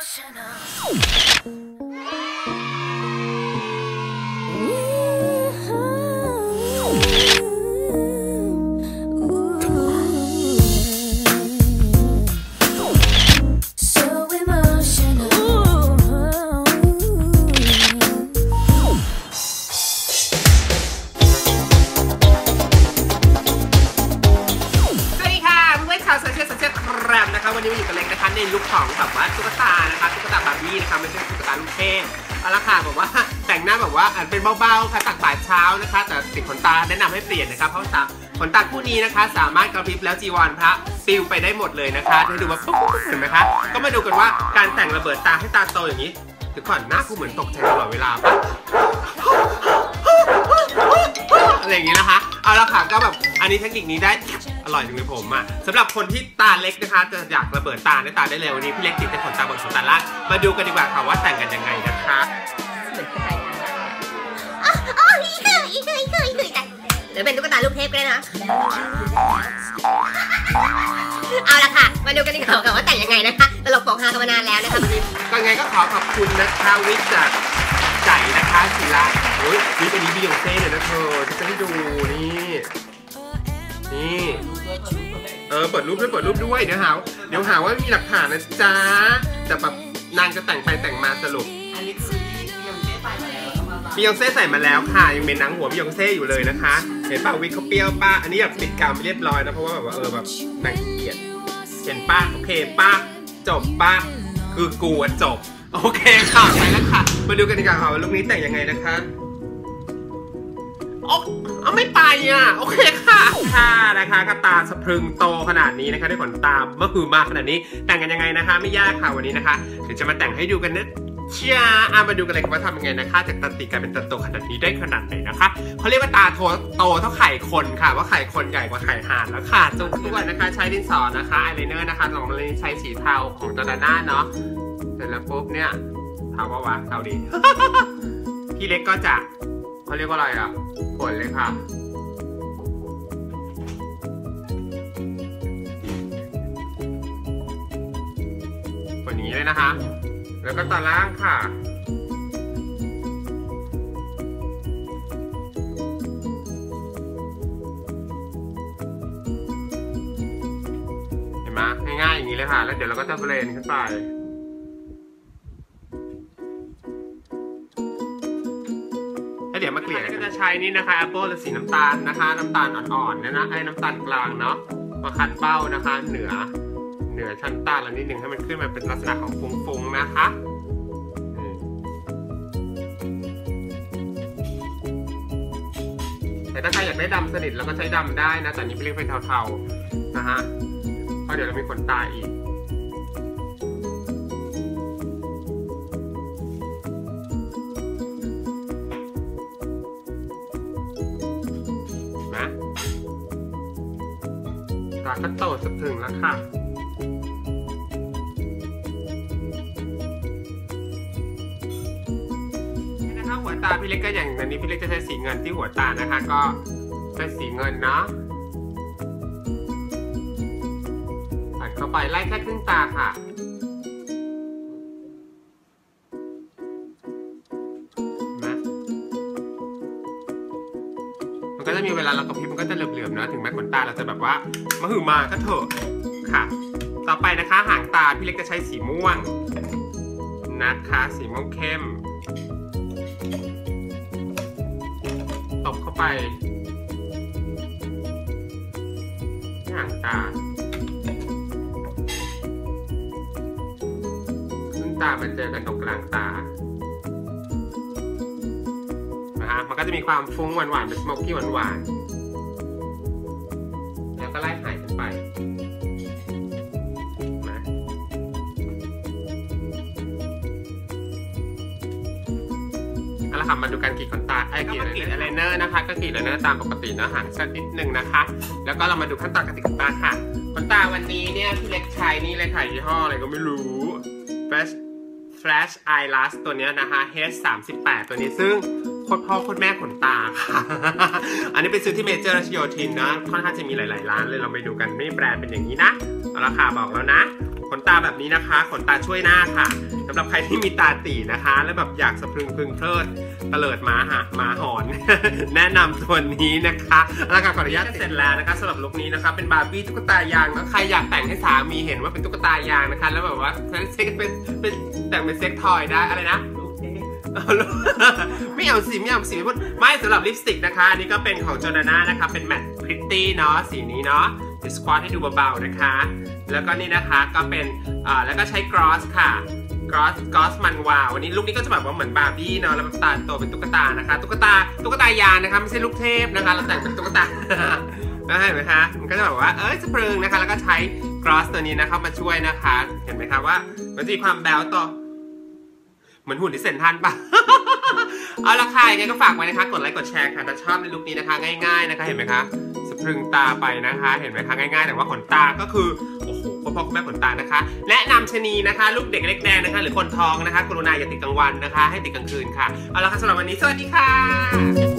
ส คะไม่ใช่ตุ๊กตาลูกเทพเอาละค่ะแบบว่าแต่งหน้าแบบว่าอานเป็นเบาๆค่ะตักบ่ายเช้านะคะ แต่ติดขนตาแนะนำให้เปลี่ยนนะคะเพราะว่าขนตาคู่นี้นะคะ สามารถกระพริบแล้วจีวรพระปิวไปได้หมดเลยนะคะให้ดูว่าปุ๊บเห็นไหมคะก็มาดูกันว่าการแต่งระเบิดตาให้ตาโตอย่างนี้เดี๋ยวก่อนหน้ากูเหมือนตกใจตลอดเวลาปะอะไรอย่างนี้นะคะ เอาละค่ะก็แบบอันนี้เทคนิคนี้ได้อร่อยจังเลยผมอะสำหรับคนที่ตาเล็กนะคะ จะอยากระเบิดตาได้ตาได้เลยวันนี้พี่เล็กติดในขนตาบนขนตาล่างมาดูกันดีกว่าค่ะว่าแต่งกันยังไงนะคะเหมือนใครอะอ๋ออีคืออีคืออีคืออีคือกันหรือเป็นตุ๊กตาลูกเทพก็ได้นะ เอาละค่ะ มาดูกันดีกว่าค่ะว่าแต่งยังไงนะคะตลกโปกฮากันมานานแล้วนะคะก็ไงก็ขอขอบคุณนะคะวิทย์จากใจนะคะศิลาโอ้ยวิทย์อันนี้บิยองเซ่เลยนะเธอจะให้ดูนี่นี่เออเปิดรูปด้วยเปิดรูปด้วยเดี๋ยวหาเดี๋ยวหาว่ามีหลักฐานนะจ๊ะแต่แบบนางจะแต่งไปแต่งมาสรุปอันนี้คือที่ยังไม่ไปมาแล้วมามาบิยองเซ่ใส่มาแล้วค่ะยังเป็นหนังหัวบิยองเซ่อยู่เลยนะคะ เห็นป่ะวิกเขาเปรี้ยวป้าอันนี้แบบปิดกรรมเรียบร้อยนะเพราะว่าแบบว่าเออแบบนางเกียจเห็นป้าโอเคป้าจบป้าคือกูจบ โอเคค่ะไปแล้วค่ะ มาดูกันดีกว่าค่ะว่าลูกนี้แต่งยังไงนะคะโอ้เอาไม่ไปอะโอเคค่ะค่ะนะคะก็ตาสะพรึงโตขนาดนี้นะคะด้วยขนตาเมื่อคือมาขนาดนี้แต่งกันยังไงนะคะ ไม่ยากค่ะวันนี้นะคะ เดี๋ยวจะมาแต่งให้ดูกันนะ เชียร์อะมาดูกันเลยว่าทำยังไงนะคะ จากตันติกลายเป็นตันโตขนาดนี้ได้ขนาดไหนนะคะเขาเรียกว่าตาโตโตเท่าไข่คนค่ะ ว่าไข่คนใหญ่กว่าไข่ห่านแล้วค่ะจุกด้วยนะคะใช้ดินสอนะคะอายไลเนอร์นะคะลองมาเลยใช้สีเทาของจอร์ดาน่าเนาะเสร็จแล้วปุ๊บเนี่ยเทาว่าวะเทาดีพี่เล็กก็จะเขาเรียกว่าอะไรอะผลเลยค่ะผลอย่างนี้เลยนะคะ แล้วก็ตอนล่างค่ะ เห็นไหมง่ายๆอย่างนี้เลยค่ะ แล้วเดี๋ยวเราก็จะเบรนขึ้นไปแล้วเดี๋ยวมาเกลี่ยก็จะใช้นี่นะคะ Apple สีน้ำตาลนะคะ น้ำตาลอ่อนๆนี่ยนะไอ้น้ำตาลกลางเนาะมาคัดเบ้านะคะเหนือ เหนือชั้นตาละนิดหนึ่งให้มันขึ้นมาเป็นลักษณะของฟงๆนะคะแต่ถ้าใครอยากได้ดำสนิทเราก็ใช้ดำได้นะแต่นี้เรียกเป็นเทาๆนะฮะเพราะเดี๋ยวเรามีขนตาอีก ก็โตสะถึงแล้วค่ะนี่นะคะหัวตาพี่เล็กก็อย่างอันนี้พี่เล็กจะใช้สีเงินที่หัวตานะคะ ก็ใช้สีเงินเนาะตัดเข้าไปไล่แค่ครึ่งตาค่ะ ก็จะมีเวลาเรากระพริบมันก็จะเหลื่อมๆนะถึงแม้ขนตาเราจะแบบว่ามาหือมาก็เถอะค่ะ ต่อไปนะคะหางตาพี่เล็กจะใช้สีม่วงนะคะสีม่วงเข้มตบเข้าไปหางตาขึ้นตามาเจอกันตรงกลางตา มันก็จะมีความฟุ้งหวานๆเป็นสโมกกี้หวานๆ แล้วก็ไล่หายกันไปนะเอาละค่ะมาดูการกรีดขนตาไอ้กรีดกรีดอะไรเนอร์นะคะ ก็กรีดอะไรเนอร์ตามปกติเนอะหางสั้นนิดนึงนะคะ แล้วก็เรามาดูขั้นตอนการติดขนตาค่ะ ขนตาวันนี้เนี่ยพี่เล็กใช้นี่เลยค่ะยี่ห้ออะไรก็ไม่รู้ Flash Flash Eyelash ตัวเนี้ยนะคะ H38 ตัวนี้ซึ่ง โคตรพ่อโคตรแม่ขนตาค่ะ อันนี้ไปซื้อที่เมเจอร์รัชโยธินนะ ค่อนข้างจะมีหลาย ๆ ร้านเลยเราไปดูกันนี่แบรนด์เป็นอย่างนี้นะเอาราคาบอกแล้วนะ ขนตาแบบนี้นะคะ ขนตาช่วยหน้าค่ะสำหรับใครที่มีตาตีนะคะ แล้วแบบอยากสะพรึงพึงเพลิดเตลิดหมาหาหมาหอน แนะนำตัวนี้นะคะแล้วก็ขออนุญาตเสร็จแล้วนะคะสำหรับลุคนี้นะคะเป็นบาร์บี้ตุ๊กตายางแล้วใครอยากแต่งให้สามีเห็นว่าเป็นตุ๊กตายางนะคะ แล้วแบบว่าเซ็กเป็นเป็นแต่งเป็นเซ็กทอยได้อะไรนะ ไม่เอาสิไม่เอาสิไม่พูดไม่สำหรับลิปสติกนะคะ อันนี้ก็เป็นของจอนาน่านะคะ เป็นแมตต์พริตตี้เนาะสีนี้เนาะจะสควอตให้ดูเบาๆนะคะ แล้วก็นี่นะคะก็เป็นอ่าแล้วก็ใช้กรอสค่ะกรอสกรอสมันวาววันนี้ลูกนี้ก็จะแบบว่าเหมือนบาร์บี้เนาะแล้วตาโตเป็นตุ๊กตานะคะ ตุ๊กตาตุ๊กตายางนะคะไม่ใช่ลูกเทพนะคะ เราแต่งเป็นตุ๊กตานะเห็นไหมคะ มันก็จะแบบว่า เอ้ยสปรึงนะคะ แล้วก็ใช้กรอสตัวนี้นะคะมาช่วยนะคะ เห็นไหมคะว่า มันจะมีความแบวต่อ เหมือนหุ่นที่เซนทรันปะเอาละค่ะยังไงก็ฝากไว้นะคะ กดไลค์กดแชร์ค่ะถ้าชอบในลุคนี้นะคะ ง่าย ๆนะคะ เห็นไหมคะสะพรึงตาไปนะคะ เห็นไหมคะง่าย ๆ แต่ว่าขนตาก็คือโอ้โหคุณพ่อคุณแม่ขนตานะคะแนะนำชะนีนะคะ ลูกเด็กเล็กแดงนะคะ หรือคนท้องนะคะ กรุณาอย่าติดกลางวันนะคะ ให้ติดกลางคืนค่ะเอาละค่ะสำหรับวันนี้สวัสดีค่ะ